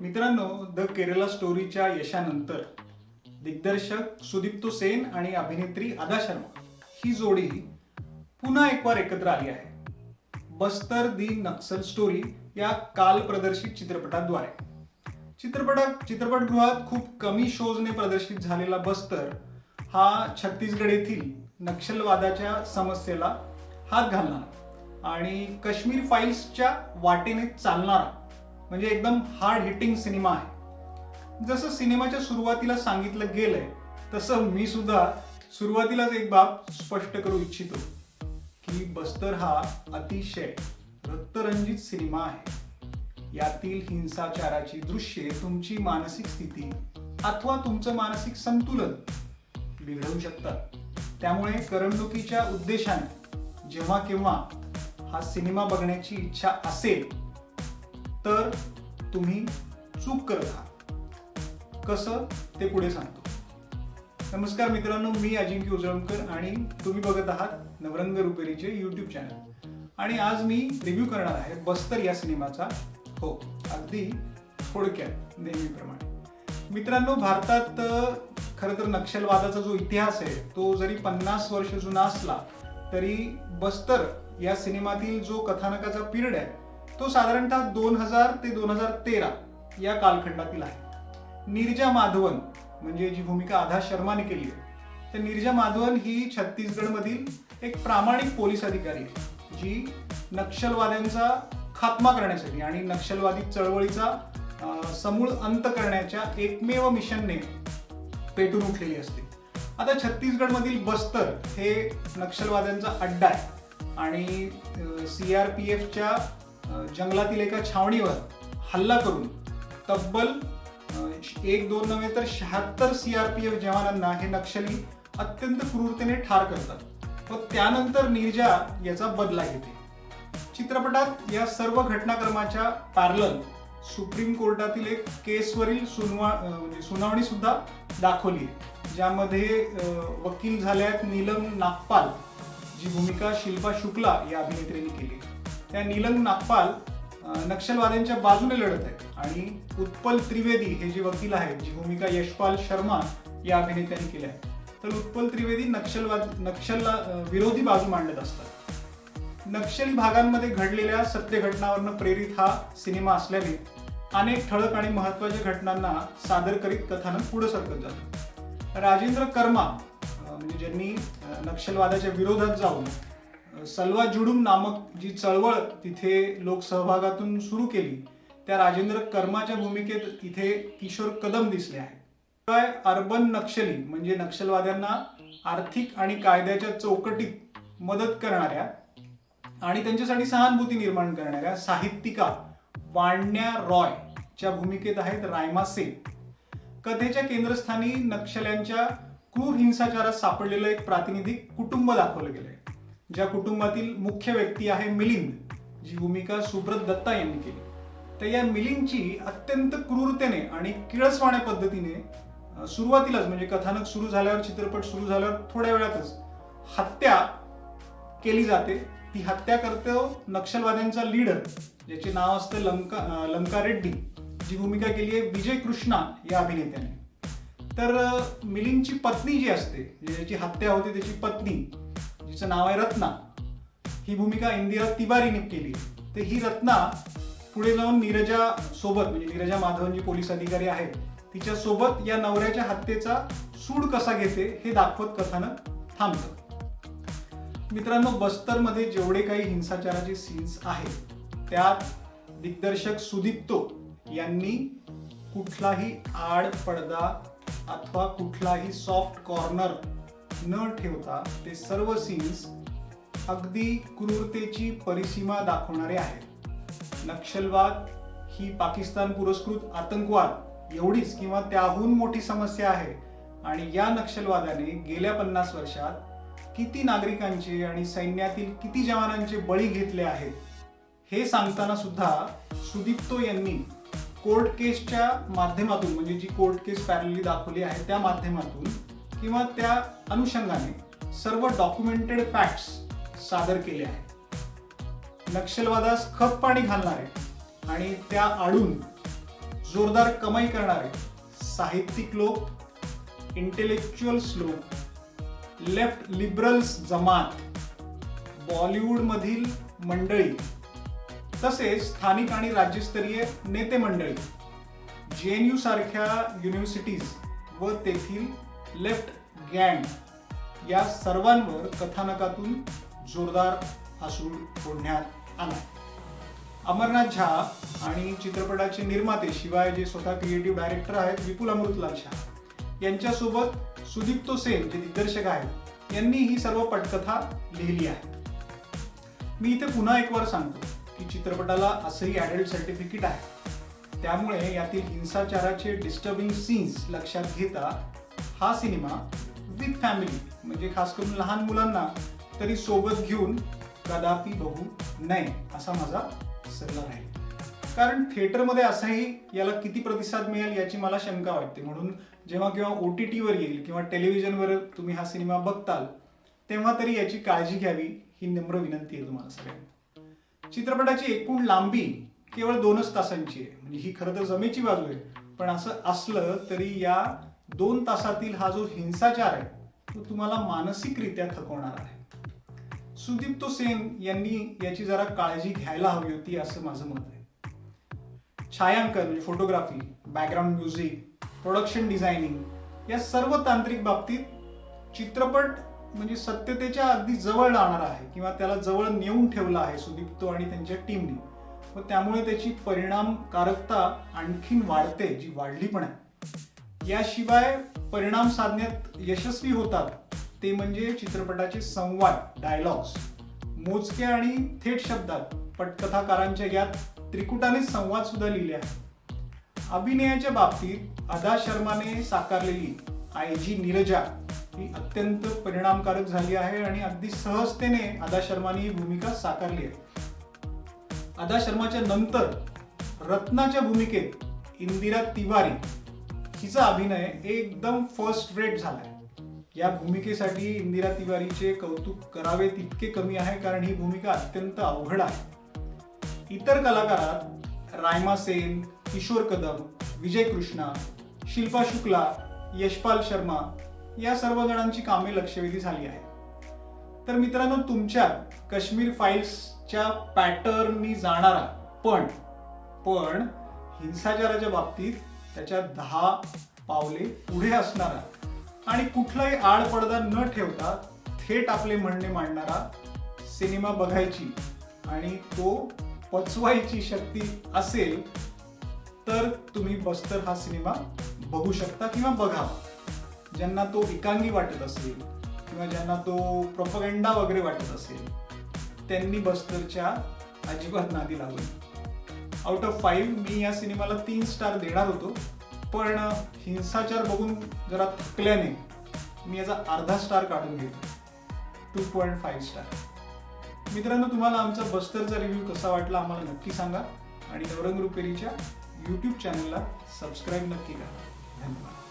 मित्रांनो द केरला स्टोरीच्या यशानंतर दिग्दर्शक सुदीप्तो सेन आणि अभिनेत्री अदा शर्मा ही जोडी पुन्हा एकवार एकत्र आली आहे. बस्तर दी नक्सल स्टोरी या काल प्रदर्शित चित्रपटाद्वारे. चित्रपटात चित्रपटगृहात खूप कमी शोजने प्रदर्शित झालेला बस्तर हा छत्तीसगड येथील नक्षलवादाच्या समस्येला हात घालणारा आणि काश्मीर फाईल्सच्या वाटेने चालणारा म्हणजे एकदम हार्ड हिटिंग सिनेमा आहे. जसं सिनेमाच्या सुरुवातीला सांगितलं गेलंय तसं मी सुद्धा सुरुवातीलाच एक बाब स्पष्ट करू इच्छितो की बस्तर हा अतिशय रक्तरंजित सिनेमा आहे. यातील हिंसाचाराची दृश्ये तुमची मानसिक स्थिती अथवा तुमचं मानसिक संतुलन बिघडवू शकतात. त्यामुळे करमणुकीच्या उद्देशाने जेव्हा केव्हा हा सिनेमा बघण्याची इच्छा असेल तर तुम्ही चूक करत आहात. कसं? ते पुढे सांगतो. नमस्कार मित्रांनो मी अजिंक्य उजळमकर आणि तुम्ही बघत आहात नवरंग रुपेरीचे युट्यूब चॅनल आणि आज मी रिव्ह्यू करणार आहे बस्तर या सिनेमाचा. हो अगदी थोडक्यात नेहमीप्रमाणे. मित्रांनो भारतात खरं तर नक्षलवादाचा जो इतिहास आहे तो जरी पन्नास वर्ष जुना असला तरी बस्तर या सिनेमातील जो कथानकाचा पिरियड आहे तो साधारणतः दोन हजार ते दोन हजार तेरा या कालखंडातील आहे. निर्जा माधवन म्हणजे जी भूमिका आधा शर्माने केली आहे तर निर्जा माधवन ही छत्तीसगडमधील एक प्रामाणिक पोलीस अधिकारी आहे जी नक्षलवाद्यांचा खात्मा करण्यासाठी आणि नक्षलवादी चळवळीचा समूळ अंत करण्याच्या एकमेव मिशनने पेटून उठलेली असते. आता छत्तीसगडमधील बस्तर हे नक्षलवाद्यांचा अड्डा आहे आणि सी आर पी एफच्या जंगलातील एका छावणीवर हल्ला करून तब्बल एक दोन नव्हे तर शहात्तर सी आर पी एफ जवानांना हे नक्षली अत्यंत क्रूरतेने ठार करतात. व त्यानंतर निर्जा याचा बदला घेते. चित्रपटात या सर्व घटनाक्रमाच्या पॅरलन सुप्रीम कोर्टातील एक केसवरील सुनवा म्हणजे सुनावणी सुद्धा दाखवली. ज्यामध्ये वकील झाल्यात नीलम नागपाल जी भूमिका शिल्पा शुक्ला या अभिनेत्रीने केली. त्या नीलम नागपाल नक्षलवाद्यांच्या बाजूने लढत आहेत. आणि उत्पल त्रिवेदी हे जे वकील आहेत जी भूमिका यशपाल शर्मा या अभिनेत्यांनी केल्या आहे तर उत्पल त्रिवेदी नक्षलवाद नक्षलला विरोधी बाजू मांडत असतात. नक्षली भागांमध्ये घडलेल्या सत्य घटनावरनं प्रेरित हा सिनेमा असल्याने अनेक ठळक आणि महत्त्वाच्या घटनांना सादर करीत कथानक पुढे सरकत जातं. राजेंद्र कर्मा म्हणजे ज्यांनी नक्षलवादाच्या विरोधात जाऊन सलवा जुडूम नामक जी चळवळ तिथे लोकसहभागातून सुरू केली त्या राजेंद्र कर्माच्या भूमिकेत इथे किशोर कदम दिसले आहेत. शिवाय अर्बन नक्षली म्हणजे नक्षलवाद्यांना आर्थिक आणि कायद्याच्या चौकटीत मदत करणाऱ्या आणि त्यांच्यासाठी सहानुभूती निर्माण करणाऱ्या साहित्यिका वाण्या रॉय च्या भूमिकेत आहेत रायमा सेन. कथेच्या केंद्रस्थानी नक्षल्यांच्या क्रूर हिंसाचारात सापडलेलं एक प्रातिनिधिक कुटुंब दाखवलं गेलंय. ज्या कुटुंबातील मुख्य व्यक्ती आहे मिलिंद जी भूमिका सुब्रत दत्ता यांनी केली. तर या मिलिंदची अत्यंत क्रूरतेने आणि किळसवाण्या पद्धतीने सुरुवातीलाच म्हणजे कथानक सुरू झाल्यावर चित्रपट सुरू झाल्यावर थोड्या वेळातच हत्या केली जाते. ती हत्या करतो नक्षलवाद्यांचा लीडर ज्याचे नाव असतं लंका लंका रेड्डी जी भूमिका केली आहे विजय कृष्णा या अभिनेत्याने. तर मिलिंदची पत्नी जी असते ज्याची हत्या होते त्याची पत्नी तिचं नाव आहे रत्ना. ही भूमिका इंदिरा तिवारीने केली. तर ही रत्ना पुढे जाऊन नीरजा सोबत म्हणजे नीरजा माधवन जी पोलीस अधिकारी आहेत तिच्या सोबत या नवऱ्याच्या हत्येचा सूड कसा घेते हे दाखवत कथानं थांबतं. मित्रांनो बस्तरमध्ये जेवढे काही हिंसाचाराचे सीन्स आहेत त्यात दिग्दर्शक सुदीप्तो यांनी कुठलाही आड पडदा अथवा कुठलाही सॉफ्ट कॉर्नर न ठेवता ते सर्व सीन्स अगदी क्रूरतेची परिसीमा दाखवणारे आहेत. नक्षलवाद ही पाकिस्तान पुरस्कृत आतंकवाद एवढीच किंवा त्याहून मोठी समस्या आहे. आणि या नक्षलवादाने गेल्या पन्नास वर्षात किती नागरिकांचे आणि सैन्यातील किती जवानांचे बळी घेतले आहेत हे सांगताना सुद्धा सुदीप्तो यांनी कोर्ट केसच्या माध्यमातून म्हणजे जी कोर्ट केस पॅरली दाखवली आहे त्या माध्यमातून किंवा त्या अनुषंगाने सर्व डॉक्युमेंटेड फॅक्ट्स सादर केले आहेत. नक्षलवादास खप पाणी घालणारे आणि त्या आडून जोरदार कमाई करणारे साहित्यिक लोक इंटेलेक्च्युअल्स लोक लेफ्ट लिबरल्स जमात बॉलिवूडमधील मंडळी तसेच स्थानिक आणि राज्यस्तरीय नेते मंडळी जे एन यू सारख्या युनिव्हर्सिटीज व तेथील लेफ्ट गँग या सर्वांवर कथानकातून जोरदार आसूड फोडण्यात आला. अमरनाथ झा आणि चित्रपटाचे निर्माते शिवाय जे स्वतः क्रिएटिव्ह डायरेक्टर आहेत विपुल अमृतलाल झा यांच्यासोबत सुदीप्तो सेन जे दिग्दर्शक आहेत यांनी ही सर्व पटकथा लिहिली आहे. मी इथे पुन्हा एक वार सांगतो की चित्रपटाला असंही ॲडल्ट सर्टिफिकेट आहे. त्यामुळे यातील हिंसाचाराचे डिस्टर्बिंग सीन्स लक्षात घेता हा सिनेमा विथ फॅमिली म्हणजे खास करून लहान मुलांना तरी सोबत घेऊन कदापि बघू नये असा माझा सल्ला राहील. कारण थिएटरमध्ये असाही याला किती प्रतिसाद मिळेल याची मला शंका वाटते. म्हणून जेव्हा किंवा ओ टी टीवर येईल किंवा टेलिव्हिजनवर तुम्ही हा सिनेमा बघताल तेव्हा तरी याची काळजी घ्यावी ही नम्र विनंती आहे तुम्हाला सगळ्यांना. चित्रपटाची एकूण लांबी केवळ दोनच तासांची आहे. म्हणजे ही खरं तर जमेची बाजू आहे. पण असं असलं तरी या दोन तासातील हा जो हिंसाचार आहे तो तुम्हाला मानसिकरित्या थकवणार आहे. सुदीप्तो सेन यांनी याची जरा काळजी घ्यायला हवी होती असं माझं मत आहे. छायांकन म्हणजे photography background music production designing या सर्व तांत्रिक बाबतीत चित्रपट म्हणजे सत्यतेच्या अगदी जवळ राहणार आहे किंवा त्याला जवळ नेऊन ठेवला आहे सुदीप्तो आणि त्यांच्या टीमनी व त्यामुळे त्याची परिणामकारकता आणखीन वाढते जी वाढली पण आहे. याशिवाय परिणाम साधण्यात यशस्वी होतात ते म्हणजे चित्रपटाचे संवाद डायलॉग्स मोजके आणि थेट शब्दात पटकथाकारांच्या यात त्रिकुटाने संवाद सुद्धा लिहिले आहेत. अभिनयाच्या बाबतीत अदा शर्माने साकारलेली आय जी नीरजा ही अत्यंत परिणामकारक झाली आहे आणि अगदी सहजतेने अदा शर्माने ही भूमिका साकारली आहे. अदा शर्माच्या नंतर रत्नाच्या भूमिकेत इंदिरा तिवारी हिचा अभिनय एकदम फर्स्ट रेट झालाय. या भूमिकेसाठी इंदिरा तिवारीचे कौतुक करावे तितके कमी आहे कारण ही भूमिका अत्यंत अवघड आहे. इतर कलाकारात रायमा सेन किशोर कदम विजय कृष्णा शिल्पा शुक्ला यशपाल शर्मा या सर्व जणांची कामे लक्षवेधी झाली आहेत. तर मित्रांनो तुमच्या काश्मीर फाईल्सच्या पॅटर्ननी जाणारा पण पण हिंसाचाराच्या बाबतीत त्याच्या दहा पावले पुढे असणारा आणि कुठलाही आडपडदा न ठेवता थेट आपले म्हणणे मांडणारा सिनेमा बघायची आणि तो पचवायची शक्ती असेल तर तुम्ही बस्तर हा सिनेमा बघू शकता किंवा बघा. ज्यांना तो एकांगी वाटत असेल किंवा ज्यांना तो प्रोपगंडा वगैरे वाटत असेल त्यांनी बस्तरच्या अजिबात नादी लावली आउट ऑफ फाईव्ह मी या सिनेमाला तीन स्टार देणार होतो. पण हिंसाचार बघून जरा थकल्याने मी याचा अर्धा स्टार काढून घेतो टू पॉईंट फाईव्ह स्टार मित्रांनो तुम्हाला आमचा बस्तरचा रिव्ह्यू कसा वाटला आम्हाला नक्की सांगा. आणि नवरंग रुपेरीच्या यूट्यूब चॅनलला सबस्क्राईब नक्की करा. धन्यवाद.